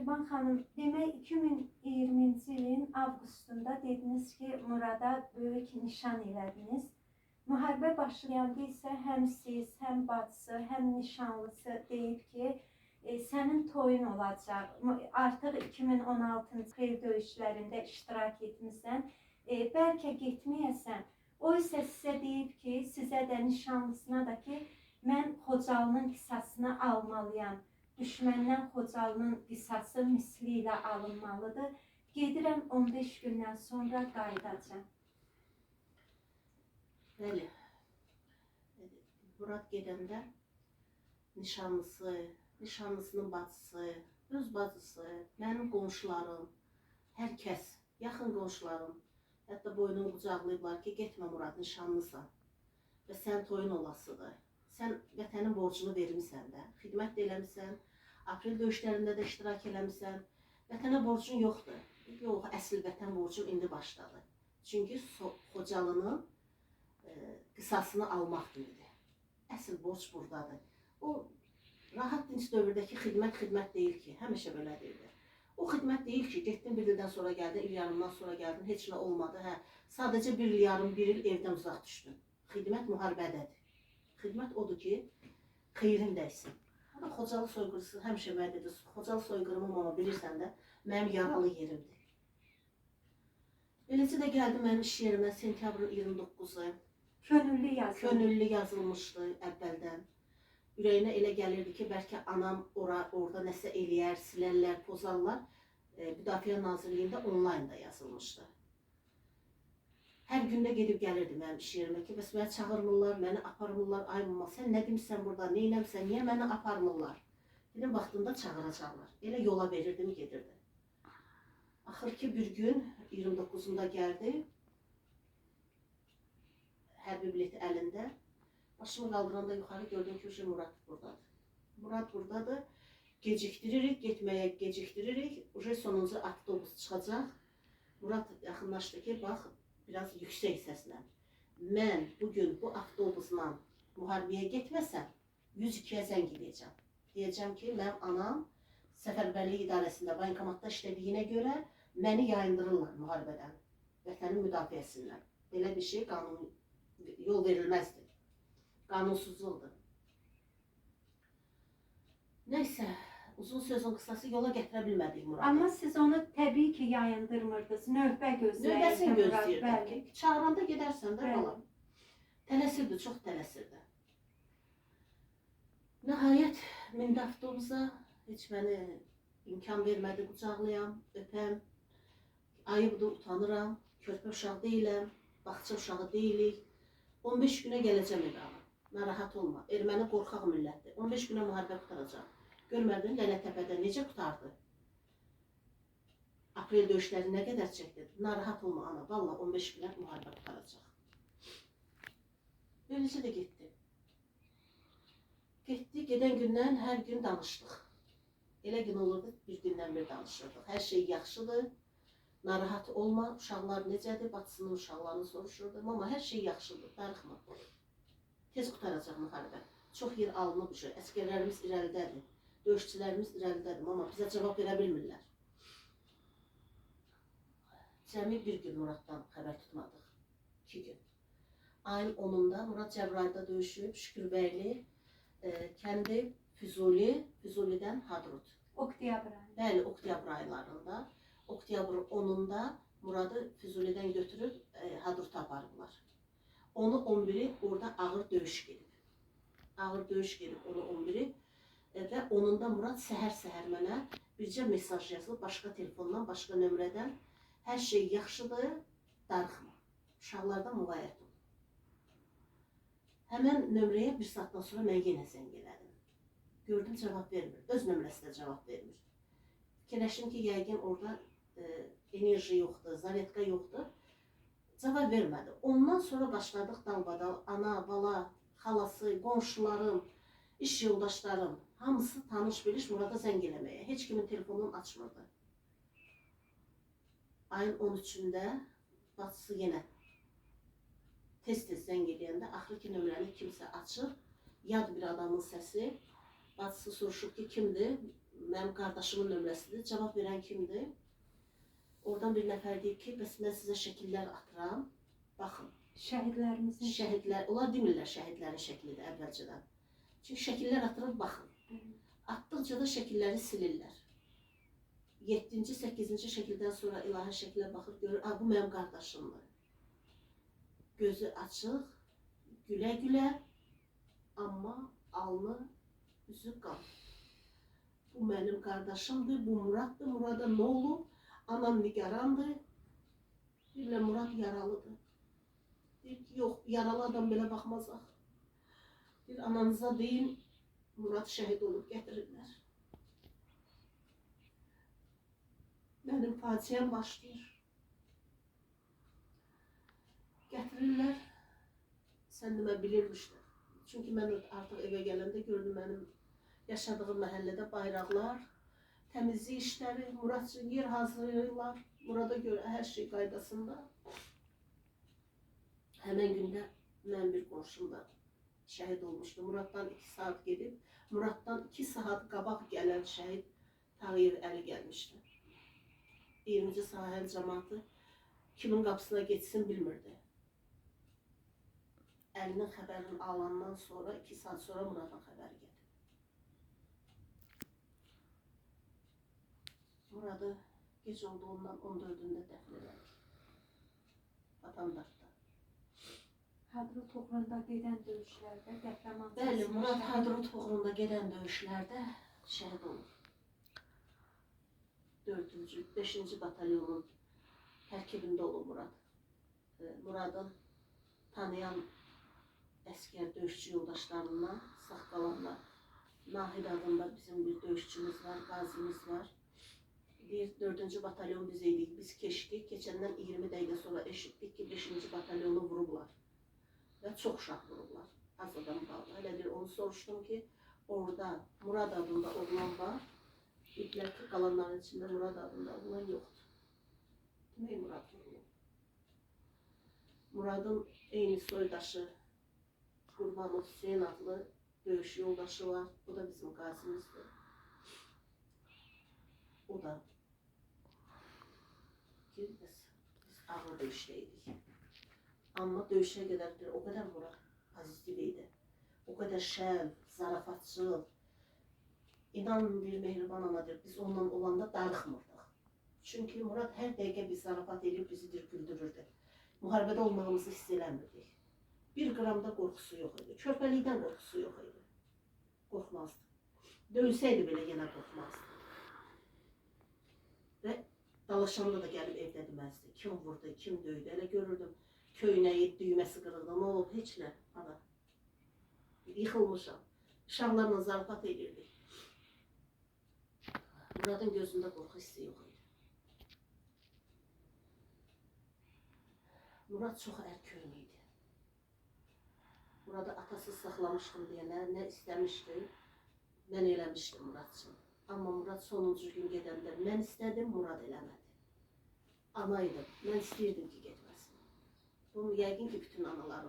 Mehriban xanım, demək 2020-ci ilin avqustunda dediniz ki, Murada böyük nişan elədiniz. Müharibə başlayanda isə həm siz, həm bacısı, həm nişanlısı deyib ki, e, sənin toyun olacaq. Artıq 2016-cı xeyir döyüşlərində iştirak etmisən. E, bəlkə getməyəsən. O isə sizə deyib ki, sizə də nişanlısına da ki, mən Xocalının qisasını almalıyam. Düşməndən Xocalının qisası misli ilə alınmalıdır. Gedirəm 15 gündən sonra qayıdacağam. Bəli. Murad gedəndə nişanlısı, nişanlısının bacısı, öz bacısı, mənim qonşularım, hər kəs, yaxın qonşularım, hətta boynumu qucaqlayıblar ki, getmə Murad, nişanlısan və sən toyun olasıdır. Sən vətənin borcunu vermisən də, xidmət də eləmisən, aprel döyüşlərində də iştirak eləmisən. Vətənə borcun yoxdur. Yox, əsl vətən borcum indi başladı. Çünki so Xocalının e, qisasını almaq günüdür. Əsl borc buradadır. O rahat dinç dövrdəki xidmət xidmət deyil ki, həmişə belə deyirlər. O xidmət deyil ki, getdin bir ildən sonra gəldin, il yarımdan sonra gəldin, heç nə olmadı. Hə, sadəcə bir il yarım, bir il evdən uzaq düşdün. Xidmət müharibədədir. Xidmət odur ki, xeyrin dəysin. Amma Xocalı soyqırısı həmişə mənə dedi, Xocalı soyqırımı amma bilirsən də, mənim yaralı yerimdir. Beləcə də gəldi mənim iş yerimə sentyabrın 29-u. Könüllü yazın. Könüllü yazılmışdı əvvəldən. Ürəyinə elə gəlirdi ki, bəlkə anam ora orada nəsə eləyər, silərlər, pozarlar. E, Müdafiə Nazirliyində onlayn da yazılmışdı. Hər gündə gedib gəlirdi mənim iş yerimə ki, bəs məni çağırmırlar, məni aparmırlar. Ay mama, sən nə demisən burada, nə eləmsən, niyə məni aparmırlar? Dedim vaxtında çağıracaqlar. Elə yola verirdim, gedirdim. Axır ki bir gün 29-unda gəldi. Hərbi bileti əlində. Başımı qaldıranda yuxarı gördüm ki, uje Murad buradadır. Murad buradadır. Gecikdiririk, getməyə gecikdiririk. Uje sonuncu avtobus çıxacaq. Murad yaxınlaşdı ki, bax, biraz yüksək səslə. Mən bugün bu avtobusla müharibəyə getməsəm, 102-yə zəng edəcəm. Deyəcəm ki, mənim anam səfərbərlik idarəsində bankomatda işlədiyinə görə məni yayındırırlar müharibədən, vətənin müdafiəsindən. Belə bir şey qanun yol verilməzdir. Qanunsuzluqdur. Nəysə, uzun sözün qısası yola gətirə bilmədik Muradı. Amma siz onu təbii ki, yayındırmırdınız. Növbə gözləyirdi. Növbəsini Murad, gözləyirdim Bəli. ki, çağıranda gedərsən də balam. Tələsirdi, çox tələsirdi. Nəhayət mindi avtobusa, heç məni imkan vermədi qucaqlayam, öpəm. Ayıbdır, utanıram, körpə uşaq deyiləm, bağça uşağı deyilik. 15 günə gələcəm evə. Narahat olma. Erməni qorxaq millətdir. 15 günə müharibə qutaracaq. Görmədin Lələtəpədə necə qutardı? Aprel döyüşləri nə qədər çəkdi? Narahat olma ana. Valla 15 günə müharibə qutaracaq. Beləcə də getdi. Getdi, gedən gündən hər gün danışdıq. Elə gün olurdu, bir gündən bir danışırdıq. Hər şey yaxşıdır. Narahat olma, uşaqlar necədir, bacısının uşaqlarını soruşurdum, amma hər şey yaxşıdır, darıxma. Tez qutaracaq müharibə. Çox yer alınıb uşaq, əskərlərimiz irəlidədir, döyüşçülərimiz irəlidədir, amma bizə cavab verə bilmirlər. Cəmi bir gün Muraddan xəbər tutmadıq. İki gün. Ayın 10-unda Murad Cəbrayılda döyüşüb, Şükürbəyli, e, kəndi Füzuli, Füzulidən Hadrut. Oktyabr ayı. Bəli, oktyabr aylarında, oktyabrın 10-unda Muradı Füzulidən götürüb e, Hadruta aparıblar. Onu 11-i orada ağır döyüş gedib. Ağır döyüş gedib onu 11-i e, və onunda Murad səhər-səhər mənə bircə mesaj yazıb başqa telefondan, başqa nömrədən hər şey yaxşıdır, darıxma. Uşaqlardan müğayət ol. Həmən nömrəyə bir saatdan sonra mən yenə zəng elədim. Gördüm cavab vermir. Öz nömrəsinə cavab vermir. Fikirləşdim ki, yəqin orada e, enerji yoxdur, zaretka yoxdur. Cavab vermədi. Ondan sonra başladıq dalbadal. Ana, bala, xalası, qonşularım, iş yoldaşlarım, hamısı tanış biliş Murada zəng eləməyə. Heç kimin telefonunu açmırdı. Ayın 13-də bacısı yenə tez-tez zəng eləyəndə axırı ki nömrəni kimsə açır. Yad bir adamın səsi. Bacısı soruşur ki, kimdir? mənim qardaşımın nömrəsidir. Cavab verən kimdir? Oradan bir nəfər deyib ki, bəs mən sizə şəkillər atıram. Baxın, Şəhidlərimizin şəhidlər, onlar demirlər şəhidlərin şəklidir əvvəlcədən. Çünki şəkillər atırıb baxın. Atdıqca da şəkilləri silirlər. 7-ci, 8-ci şəkildən sonra ilahi şəklə baxır, görür, "A, bu mənim qardaşımdır." Gözü açıq, gülə-gülə, amma alnı, üzü qan. Bu mənim qardaşımdır, bu Muraddır. Murada nə olub? Anam nigarandır. Deyirlər Murad yaralıdır. Deyir ki, yox, yaralı adam belə baxmazaq. Deyir, ananıza deyin, Murad şəhid olub gətirirlər. Mənim faciəm başlayır. Gətirirlər. Sən demə bilirmişlər. Çünki mən artıq evə gələndə gördüm mənim yaşadığım məhəllədə bayraqlar, təmizlik işləri, Murad üçün yer hazırlayırlar. Murada görə hər şey qaydasında. Həmən gündə mən bir qonşum da şəhid olmuşdu. Muraddan 2 saat gedib, Muraddan 2 saat qabaq gələn şəhid Tağıyev Əli gəlmişdi. 20-ci sahənin cəmaatı kimin qapısına getsin bilmirdi. Əlinin xəbərini alandan sonra 2 saat sonra Muradın xəbəri gəldi. Muradı gec olduğundan 14-ündə dəfn elədik. Vatandaşda. Hadrut uğrunda gedən döyüşlərdə qəhrəman Bəli, Murad şəhid- Hadrut uğrunda gedən döyüşlərdə şəhid olub. 4-cü, 5-ci batalyonun tərkibində olub Murad. E, Muradın tanıyan əskər döyüşçü yoldaşlarından sağ qalanlar. Nahid adında bizim bir döyüşçümüz var, qazimiz var. Bir 4-cü batalyon biz idik, biz keçdik. Keçəndən 20 dəqiqə sonra eşitdik ki, 5-ci batalyonu vurublar. Və çox uşaq vurublar. Az adam qaldı. Hələ bir onu soruşdum ki, orada Murad adında oğlan var. Dedilər ki, qalanların içində Murad adında oğlan yoxdur. Demək Murad vurulub. Muradın eyni soydaşı Qurbanov Hüseyin adlı döyüş yoldaşı var. Bu da bizim qazimizdir. O da ki, biz, biz ağır döyüşdəydik. Amma döyüşə qədər bir o qədər Murad pozitiv idi. O qədər şən, zarafatçıl. İnan bir mehriban anadır. Biz onunla olanda darıxmırdıq. Çünki Murad hər dəqiqə bir zarafat edib bizi dir güldürürdü. Müharibədə olmağımızı hiss eləmirdik. Bir qram da qorxusu yox idi. Körpəlikdən qorxusu yox idi. Qorxmazdı. Döysəydi belə yenə qorxmazdı. Və dalaşanda da gəlib evdə deməzdi. Kim vurdu, kim döydü. Elə görürdüm köynəyi, düyməsi qırıldı. Nə olub? Heç nə. Ana. Yıxılmışam. Uşaqlarla zarafat edirdik. Muradın gözündə qorxu hissi yox idi. Murad çox ərköyün idi. Muradı atası saxlamışdım deyə nə, nə istəmişdi, mən eləmişdim Murad üçün. Amma Murad sonuncu gün gedəndə mən istədim, Murad eləmədi. Ana idim, mən istəyirdim ki, getməsin. Bunu yəqin ki, bütün anaların